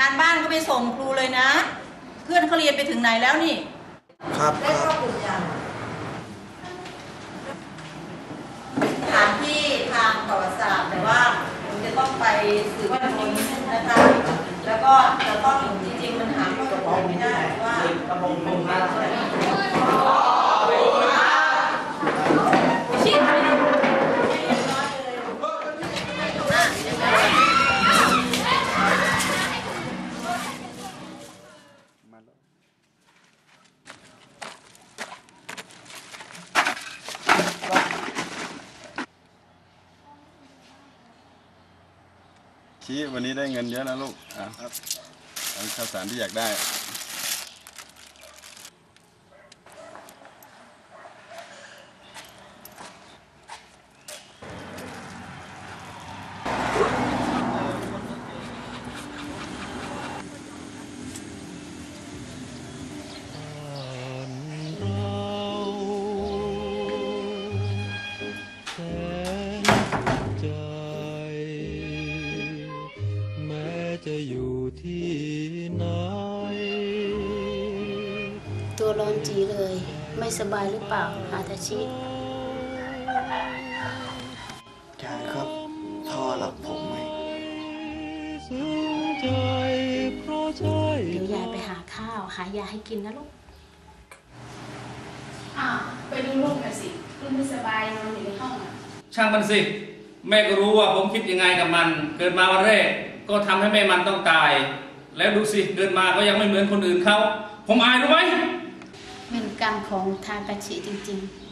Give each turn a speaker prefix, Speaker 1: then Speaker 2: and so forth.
Speaker 1: การบ้านก็ไปส่งครูเลยนะ เพื่อนเขาเรียนไปถึงไหนแล้วนี่
Speaker 2: ครับครับ
Speaker 1: ถามที่ทางประวัติศาสตร์แต่ว่าผมจะต้องไปสืบค้นนะคะแล้วก็จะต้องจริงๆมันหาข้อตกลงไม่ได้ว่าชิดอะเดี๋ยวนะ
Speaker 3: ชี้วันนี้ได้เงินเยอะนะลูกอะเอาข้าวสารที่อยากได้
Speaker 4: จะอยู่ที่ไหน
Speaker 5: ตัวร้อนจีเลย ไม่สบายหรือเปล่าอาตาชิ
Speaker 2: ยายครับพ่อหลับผมไหม
Speaker 4: ซึ้งใจเพราะใช่
Speaker 5: เดี๋ยวยายไปหาข้าว หายาให้กินนะลูก
Speaker 6: อ้าวไปดูลูกหน่อยสิลูกไม่สบายนอนอยู่ในห้องอะ
Speaker 7: ช่างมันสิ แม่ก็รู้ว่าผมคิดยังไงกับมัน เกิดมาวันแรก ก็ทำให้แม่มันต้องตาย แล้วดูสิเดินมาก็ยังไม่เหมือนคนอื่นเขาผมอายรู้ไหม
Speaker 5: เป็นกรรมของทางกระชิจริง
Speaker 8: ๆ